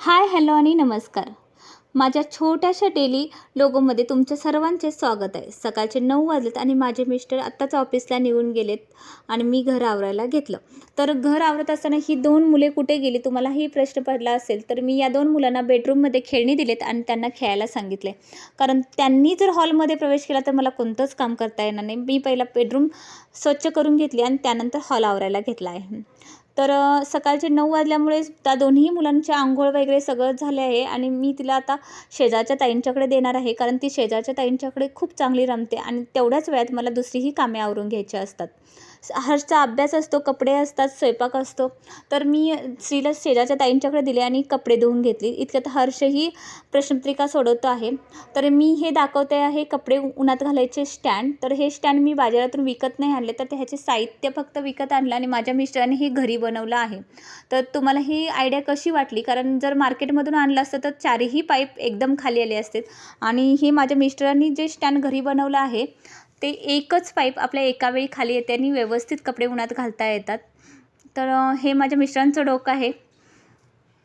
Hi hello आणि नमस्कार. माझ्या छोट्याशा डेली लोगोमध्ये तुमच्या सर्वांचे स्वागत आहे. सकाळचे नऊ वाजलेत आणि माझे मिस्टर आत्ताच ऑफिसला निघून गेलेत आणि मी घर आवरायला घेतलं. तर घर आवरत असताना ही दोन मुले कुठे गेली तुम्हाला ही प्रश्न पडला असेल तर मी या दोन मुलांना बेडरूममध्ये खेळणी दिलेत आणि त्यांना खेळायला सांगितले कारण त्यांनी जर हॉलमध्ये प्रवेश केला तर मला कोणतंच काम करता येणार नाही. मी पहिला बेडरूम स्वच्छ करून घेतली आणि त्यानंतर हॉल आवरायला घेतला आहे. तर सकाळचे नऊ वाजल्यामुळे त्या दोन्ही मुलांचे आंघोळ वगैरे सगळं झाले आहे आणि मी तिला आता शेजारच्या ताईंच्याकडे देणार आहे कारण ती शेजारच्या ताईंच्याकडे खूप चांगली रमते आणि तेवढ्याच वेळात मला दुसरीही कामे आवरून घ्यायची असतात. हर्षचा अभ्यास असतो कपडे असतात स्वयंपाक असतो. तर मी स्त्रीला शेजारच्या ताईंच्याकडे दिले आणि कपडे धुवून घेतली. इतक्यात हर्षही प्रश्नपत्रिका सोडवतो आहे. तर मी हे दाखवते आहे कपडे उन्हात घालायचे स्टँड. तर हे स्टँड मी बाजारातून विकत नाही आणले तर ह्याचे साहित्य फक्त विकत आणलं आणि माझ्या मिस्टरांनी हे घरी बनवलं आहे. तर तुम्हाला ही आयडिया कशी वाटली? कारण जर मार्केटमधून आणलं असतं तर चारही पाईप एकदम खाली आले असते. आणि हे माझ्या मिस्टरांनी जे स्टँड घरी बनवलं आहे ते एकच पाईप आपल्या एका वेळी खाली येते आणि व्यवस्थित कपडे उन्हात घालता येतात. तर हे माझ्या मिस्टरांचं डोकं आहे.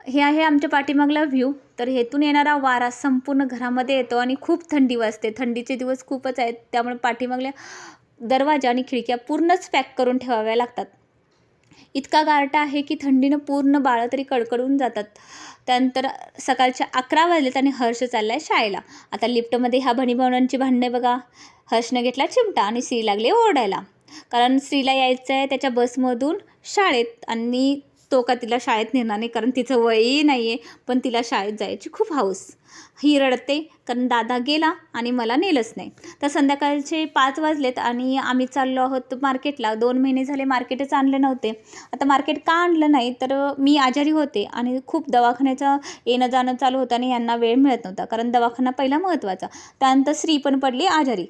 हे आहे आमच्या पाठीमागला व्ह्यू. तर हेतून येणारा वारा संपूर्ण घरामध्ये येतो आणि खूप थंडी वाजते. थंडीचे दिवस खूपच आहेत. त्यामुळे पाठीमागल्या दरवाजा आणि खिडक्या पूर्णच पॅक करून ठेवाव्या लागतात. इतका गारठा आहे की थंडीनं पूर्ण बाळं तरी कडकडून जातात. त्यानंतर सकाळच्या अकरा वाजलेत आणि हर्ष चालला आहे शाळेला. आता लिफ्टमध्ये ह्या बहिणीभावनांची भांडणे बघा. हर्षनं घेतला चिमटा आणि श्री लागले ओरडायला. कारण श्रीला यायचं आहे त्याच्या बसमधून शाळेत आणि तो का तिला शाळेत नेणार नाही कारण तिचं वयही नाही आहे पण तिला शाळेत जायची खूप हौस. ही रडते कारण दादा गेला आणि मला नेलंच नाही. तर संध्याकाळचे पाच वाजलेत आणि आम्ही चाललो आहोत मार्केटला. दोन महिने झाले मार्केटच आणले नव्हते. आता मार्केट का आणलं नाही तर मी आजारी होते आणि खूप दवाखान्याचं येणं जाणं चालू होतं आणि यांना वेळ मिळत नव्हता कारण दवाखाना पहिला महत्त्वाचा. त्यानंतर स्त्री पण पडली आजारी.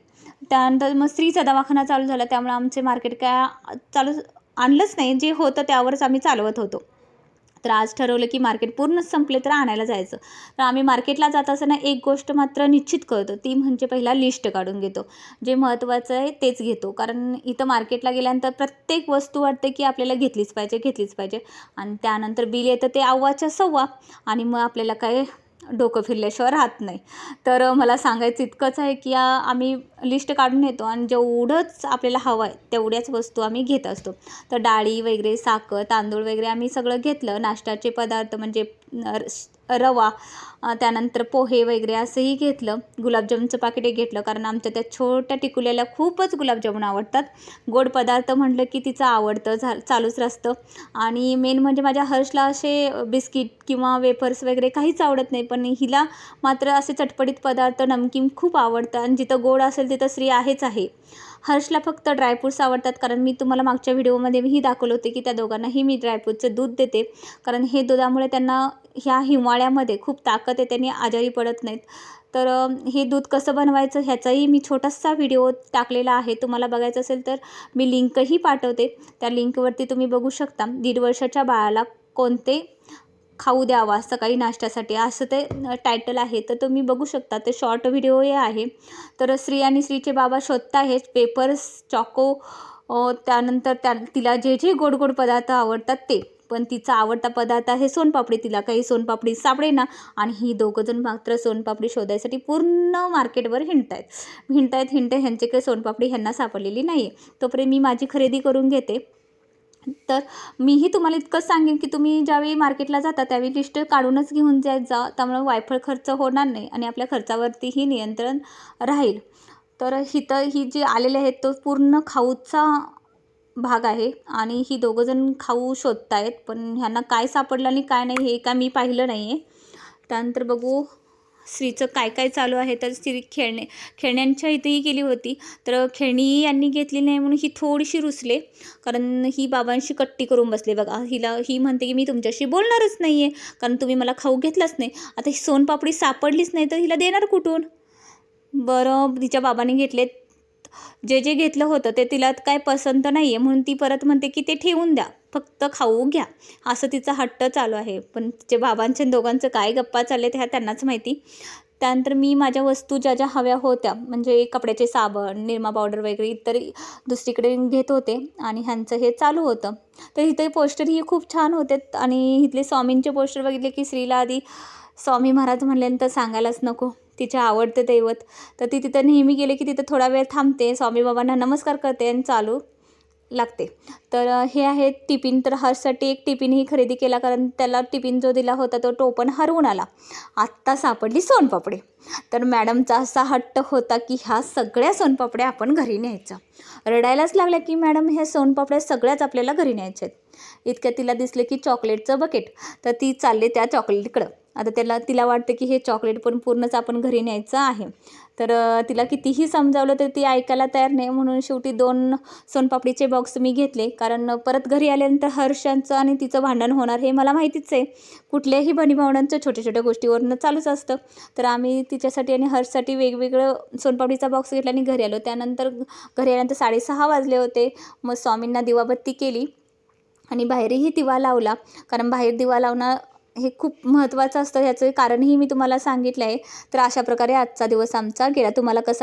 त्यानंतर मग स्त्रीचा दवाखाना चालू झाला त्यामुळे आमचे मार्केट काय चालू आणलंच नाही. जे होतं त्यावरच आम्ही चालवत होतो. तर आज ठरवलं की मार्केट पूर्णच संपले तर आणायला जायचं. तर आम्ही मार्केटला जात असताना एक गोष्ट मात्र निश्चित करतो ती म्हणजे पहिला लिस्ट काढून घेतो. जे महत्त्वाचं आहे तेच घेतो. कारण इथं मार्केटला गेल्यानंतर प्रत्येक वस्तू वाटते की आपल्याला घेतलीच पाहिजे घेतलीच पाहिजे. आणि त्यानंतर बिल येतं ते अव्वाच्या सव्वा. आणि मग आपल्याला काय डोकं फिरल्याशिवाय राहत नाही. तर मला सांगायचं इतकंच आहे की आम्ही लिस्ट काढून येतो आणि जेवढंच आपल्याला हवं आहे तेवढ्याच वस्तू आम्ही घेत असतो. तर डाळी वगैरे साखर तांदूळ वगैरे आम्ही सगळं घेतलं. नाश्त्याचे पदार्थ म्हणजे र- रवा त्यानंतर पोहे वगैरे असंही घेतलं. गुलाबजामुनचं पाकिटे घेतलं कारण आमच्या त्या छोट्या टिकुल्याला खूपच गुलाबजामुन आवडतात. गोड पदार्थ म्हटलं की तिचं आवडतं झा चालूच असतं आणि मेन म्हणजे माझ्या हर्षला असे बिस्किट किंवा वेफर्स वगैरे काहीच आवडत नाही पण हिला मात्र असे चटपटीत पदार्थ नमकीन खूप आवडतं. आणि जिथं गोड असेल तिथं स्त्री आहेच आहे. हर्षला फक्त ड्रायफ्रूट्स आवडतात. कारण मी तुम्हाला मागच्या व्हिडिओमध्येही दाखवलं होते की त्या दोघांनाही मी ड्रायफ्रूटचं दूध देते. कारण हे दुधामुळे त्यांना ह्या हिवाळ्यामध्ये खूप ताकद आहे त्यांनी आजारी पडत नाहीत. तर हे दूध कसं बनवायचं ह्याचाही मी छोटासा व्हिडिओ टाकलेला आहे. तुम्हाला बघायचं असेल तर मी लिंकही पाठवते. त्या लिंकवरती तुम्ही बघू शकता दीड वर्षाच्या बाळाला कोणते खाऊ द्यावा सकाळी नाश्त्यासाठी. असं ते टायटल आहे. तर तुम्ही बघू शकता ते शॉर्ट व्हिडिओ हे आहे. तर श्री आणि श्रीचे बाबा शोधत आहेत. पेपर्स चॉको त्यानंतर त्या तिला जे जे गोड गोड पदार्थ आवडतात ते. पण तिचा आवडता पदार्थ आहे सोनपापडी. तिला काही सोनपापडी सापडे ना आणि ही दोघंजण मात्र सोनपापडी शोधायसाठी पूर्ण मार्केटवर हिंडतायत. हिंडतायत हिंडत आहेत ह्यांचे काही सोनपापडी ह्यांना सापडलेली नाही आहे तोपर्यंत मी माझी खरेदी करून घेते. तर मीही तुम्हाला इतकंच सांगेन की तुम्ही ज्यावेळी मार्केटला जाता त्यावेळी लिस्ट काढूनच घेऊन जायत जा. त्यामुळे वायफळ खर्च होणार नाही आणि आपल्या खर्चावरतीही नियंत्रण राहील. तर हिथं ही जी आलेले आहेत तो पूर्ण खाऊचा भाग आहे आणि ही दोघंजण खाऊ शोधत आहेत पण ह्यांना काय सापडलं आणि काय नाही हे काय मी पाहिलं नाही आहे त्यानंतर बघू स्त्रीचं काय काय चालू आहे तर स्त्री खेळणे खेळण्यांच्या इथेही गेली होती. तर खेळणी यांनी घेतली नाही म्हणून ही थोडीशी रुसले. कारण ही बाबांशी कट्टी करून बसले. बघा हिला ही म्हणते की मी तुमच्याशी बोलणारच नाही आहे कारण तुम्ही मला खाऊ घेतलाच नाही. आता ही सोनपापडी सापडलीच नाही तर हिला देणार कुठून? बरं तिच्या बाबांनी घेतले जे जे घेतलं होतं ते तिला काय पसंत नाही आहे म्हणून ती परत म्हणते की ते ठेवून द्या. फक्त खाऊ घ्या. असं तिचा हट्ट चालू आहे. पण जे बाबांच्या दोघांचं काय गप्पा चालले ह्या त्यांनाच माहिती. त्यानंतर मी माझ्या वस्तू ज्या ज्या हव्या होत्या म्हणजे कपड्याचे साबण निरमा पावडर वगैरे इतर दुसरीकडे घेत होते आणि ह्यांचं हे चालू होतं. तर इथे पोस्टरही खूप छान होते आणि इथले स्वामींचे पोस्टर बघितले की श्रीला आधी स्वामी महाराज म्हणल्यानंतर सांगायलाच नको. तिचे आवडते दैवत. तर ती तिथं नेहमी गेले की तिथं थोडा वेळ थांबते. स्वामी बाबांना नमस्कार करते आणि चालू लागते. तर हे आहे टिफिन. तर हर्षसाठी एक टिफिनही खरेदी केला कारण त्याला टिफिन जो दिला होता तो टोपण हरवून आला. आत्ता सापडली सोनपापडे. तर मॅडमचा असा हट्ट होता की ह्या सगळ्या सोनपापड्या आपण घरी न्यायचा. रडायलाच लागल्या की मॅडम ह्या सोनपापड्या सगळ्याच आपल्याला घरी न्यायच्या आहेत इतक्या तिला दिसलं की चॉकलेटचं बकेट. तर ती चालले त्या चॉकलेटकडं. आता त्याला तिला वाटतं की हे चॉकलेट पण पूर्णच आपण घरी न्यायचं आहे. तर तिला कितीही समजावलं तर ती ऐकायला तयार नाही. म्हणून शेवटी दोन सोनपापडीचे बॉक्स मी घेतले. कारण परत घरी आल्यानंतर हर्षांचं आणि तिचं भांडण होणार हे मला माहितीच आहे. कुठल्याही बहिणीभावनांचं छोट्या छोट्या गोष्टीवरनं चालूच असतं. तर आम्ही तिच्यासाठी आणि हर्षसाठी वेगवेगळं सोनपापडीचा बॉक्स घेतला आणि घरी आलो. त्यानंतर घरी आल्यानंतर साडेसहा वाजले होते. मग स्वामींना दिवाबत्ती केली. आणि बाहेरही दिवा लावला. कारण बाहेर दिवा लावणं हे खूप महत्त्वाचं असतं ह्याचं कारणही मी तुम्हाला सांगितलं आहे. तर अशा प्रकारे आजचा दिवस आमचा गेला. तुम्हाला कसा